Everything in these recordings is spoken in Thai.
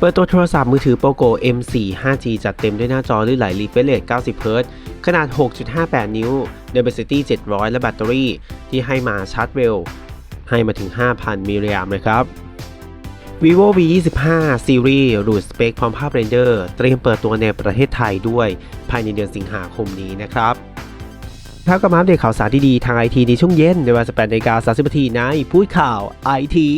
เปิดตัวโทรศัพท์มือถือ POCO M4 5G จัดเต็มด้วยหน้าจอลื่นไหล refresh rate 90 Hz ขนาด 6.58 นิ้ว Dimensity 700 และแบตเตอรี่ ที่ให้มาชาร์จเร็ว ให้มาถึง 5,000 มิลลิแอมป์เลยครับ vivo v 2 5 series รูดสเปคพร้อมภาพเรนเดอร์ เตรียมเปิดตัวในประเทศไทยด้วย ภายในเดือนสิงหาคมนี้นะครับครับกับมาอัปเดตข่าวสารที่ดีทางไอทีในช่วงเย็นในเวลา18นาฬิกา30นาทีในพูดข่าวไอที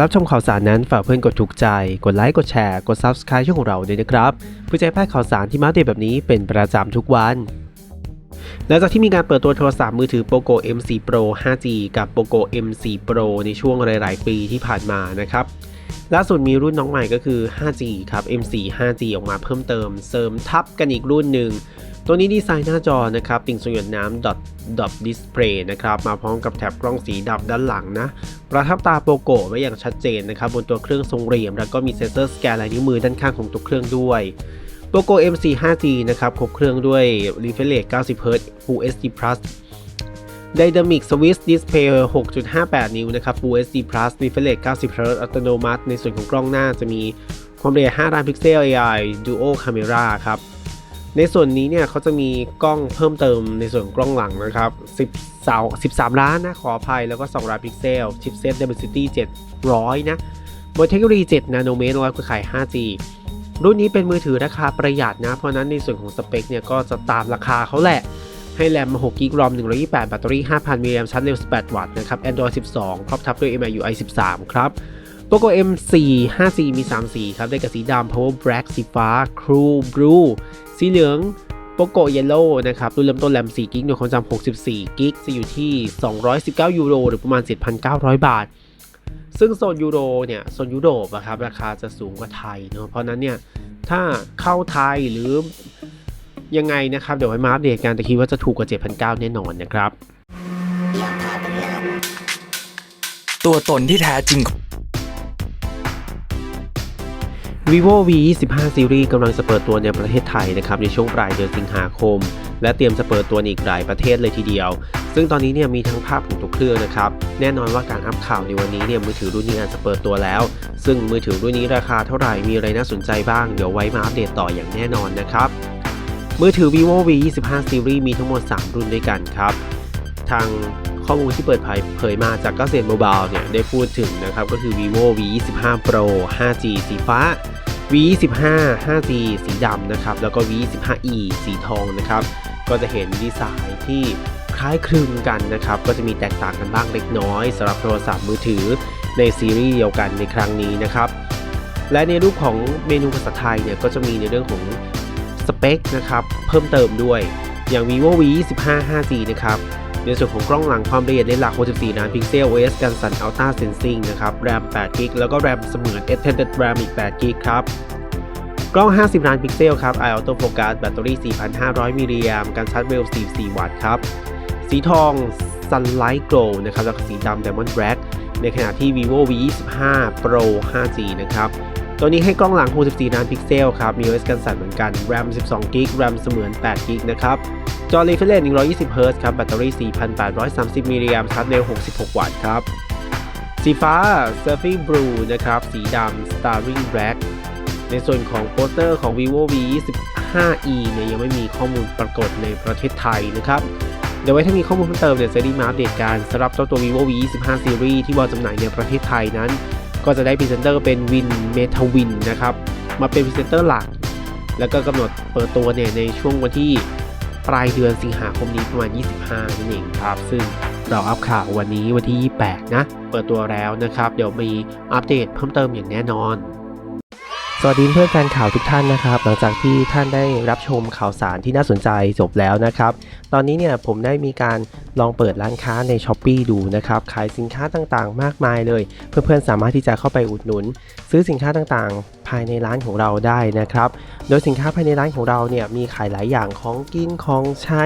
รับชมข่าวสารนั้นฝากเพื่อนกดถูกใจ กดไลค์ กดแชร์ กด Subscribe ช่องของเราด้วยนะครับเพื่อจะให้พลาดข่าวสารที่มาเดตแบบนี้เป็นประจำทุกวันหลังจากที่มีการเปิดตัวโทรศัพท์มือถือ POCO M4 Pro 5G กับ POCO M4 Pro ในช่วงหลาย ๆ ปีที่ผ่านมานะครับล่าสุดมีรุ่นน้องใหม่ก็คือ 5G ครับ M4 5G ออกมาเพิ่มเติม เสริมทับกันอีกรุ่นหนึ่ง ตัวนี้ดีไซน์หน้าจอนะครับติ่งส่วนหยดน้ำ dot dot display นะครับมาพร้อมกับแถบกล้องสีดำด้านหลังนะ ประทับตาโปโกไว้อย่างชัดเจนนะครับบนตัวเครื่องทรงเหลี่ยม แล้วก็มีเซ็นเซอร์สแกนลายนิ้วมือด้านข้างของตัวเครื่องด้วยโปโก M4 5G นะครับครบเครื่องด้วย refresh rate 90 Hz Full HD Plus Dynamic Switch Display 6.58 นิ้วนะครับ Full HD Plus refresh rate 90 Hz อัตโนมัติ ในส่วนของกล้องหน้าจะมีความละเอียด5ล้านพิกเซล AI Duo Camera ครับ ในส่วนนี้เนี่ยเขาจะมีกล้องเพิ่มเติมในส่วนกล้องหลังนะครับ10เสา13 ล้านนะขออภัยแล้วก็2ล้านพิกเซลชิปเซต Dimensity 700 นะบนเทคโนโลยี7นาโนเมตรร้อยคือข่าย 5G รุ่นนี้เป็นมือถือราคาประหยัดนะ เพราะนั้นในส่วนของสเปคเนี่ยก็จะตามราคาเขาแหละ ให้แรมมา6 g b ROM 128 แบตเตอรี่ 5,000 มิลลิแอมป์ชาร์จเร็ว 18 วัตต์นะครับ Android 12พร้อมทับด้วย MIUI 13 ครับ POCO M4 5G มี 3 สีครับ ได้กับสีดำ Power Black สีฟ้า Cool Blue สีเหลือง POCO Yellow นะครับรุ่นเริ่มต้นแรม 4 กิกหน่วยความจำ64 กิกจะอยู่ที่ 219 ยูโร หรือประมาณ 7,900 บาท ซึ่งโซนยูโรเนี่ย โซนยุโรปอะครับ ราคาจะสูงกว่าไทยเนาะเพราะฉะนั้นเนี่ย ถ้าเข้าไทยหรือยังไงนะครับ เดี๋ยวไว้มาอัปเดตกันแต่คิดว่าจะถูกกว่า 7,900 แน่นอนนะครับ ตัวตนที่แท้จริง vivo v 2 5 series กำลังจะเปิดตัวในประเทศไทยนะครับในช่วงปลายเดือนสิงหาคม และเตรียมจะเปิดตัวในอีกหลายประเทศเลยทีเดียว ซึ่งตอนนี้เนี่ยมีทั้งภาพของตัวเครื่องนะครับ แน่นอนว่าการอัพข่าวในวันนี้เนี่ยมือถือรุ่นนี้อาจจะเปิดตัวแล้ว ซึ่งมือถือรุ่นนี้ราคาเท่าไหร่มีอะไรน่าสนใจบ้าง เดี๋ยวไว้มาอัปเดตต่ออย่างแน่นอนนะครับ มือถือ vivo v 2 5 series มีทั้งหมด 3 รุ่นด้วยกันครับ ทาง ข้อมูลที่เปิดเผยเผยมาจากก้าเซียนโมบายเนี่ยได้พูดถึงนะครับก็คือ vivo v 2 5 pro 5g สีฟ้า v 2 5 5g สีดำนะครับแล้วก็ v 2 5 e สีทองนะครับก็จะเห็นดีไซน์ที่คล้ายคลึงกันนะครับ ก็จะมีแตกต่างกันบ้างเล็กน้อยสำหรับโทรศัพท์มือถือในซีรีส์เดียวกันในครั้งนี้นะครับ และในรูปของเมนูภาษาไทยเนี่ยก็จะมีในเรื่องของสเปคนะครับ เพิ่มเติมด้วยอย่าง vivo v 2 5 5g นะครับ ในส่วนของกล้องหลังความละเอียดเลนหลัก 64 ล้านพิกเซล OS กันสั่น Ultra Sensing นะครับ RAM 8 g b แล้วก็ RAM เสมือน Extended RAM อีก 8 g b ครับ กล้อง 50 ล้านพิกเซลครับ Eye Auto Focus แบตเตอรี่ 4,500 มิลลิแอมป์การชาร์จเร็ว 44 วัตต์ครับ สีทอง Sunlight Glow นะครับ แล้วก็สีดำ Diamond Black ในขณะที่ vivo v 25 pro 5g นะครับ ตัวนี้ให้กล้องหลัง 64 ล้านพิกเซลครับ มี OS กันสั่นเหมือนกัน RAM 12 g b RAM เสมือน8 g b นะครับ จอ refresh 120 Hz ครับ แบตเตอรี่ 4,830 มิลลิแอมป์ชาร์จเร็ว 66 วัตต์ครับ สีฟ้า Surfing Blue นะครับ สีดำ Starring Black ในส่วนของโปสเตอร์ของ vivo v 25 e เนี่ยยังไม่มีข้อมูลปรากฏในประเทศไทยนะครับเดี๋ยวไว้ถ้ามีข้อมูลเพิ่มเติมเดี๋ยวจะรีบมาอัปเดตกันสำหรับเจ้าตัว vivo v 25 series ที่วางจำหน่ายในประเทศไทยนั้น ก็จะได้พรีเซนเตอร์เป็นวินเมทาวินนะครับ มาเป็นพรีเซนเตอร์หลัก แล้วก็กำหนดเปิดตัวเนี่ยในช่วงวันที่ปลายเดือนสิงหาคมนี้ประมาณ 25นั่นเองครับ ซึ่งเราอัปข่าววันนี้วันที่ 28 นะ เปิดตัวแล้วนะครับ เดี๋ยวมีอัปเดตเพิ่มเติมอย่างแน่นอน สวัสดีเพื่อนแฟนข่าวทุกท่านนะครับ หลังจากที่ท่านได้รับชมข่าวสารที่น่าสนใจจบแล้วนะครับ ตอนนี้เนี่ยผมได้มีการลองเปิดร้านค้าใน s h อ p e e ดูนะครับขายสินค้าต่างๆ มากมายเลย เพื่อนๆสามารถที่จะเข้าไปอุดหนุน ซื้อสินค้าต่างๆ ภายในร้านของเราได้นะครับ โดยสินค้าภายในร้านของเราเนี่ยมีขายหลายอย่างของกินของใช้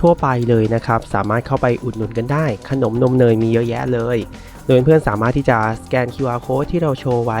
ทั่วไปเลยนะครับ สามารถเข้าไปอุดหนุนกันได้ ขนมนมเนยมีเยอะแยะเลย โดยเพื่อนๆสามารถที่จะสแกน QR code ที่เราโชว์ไว้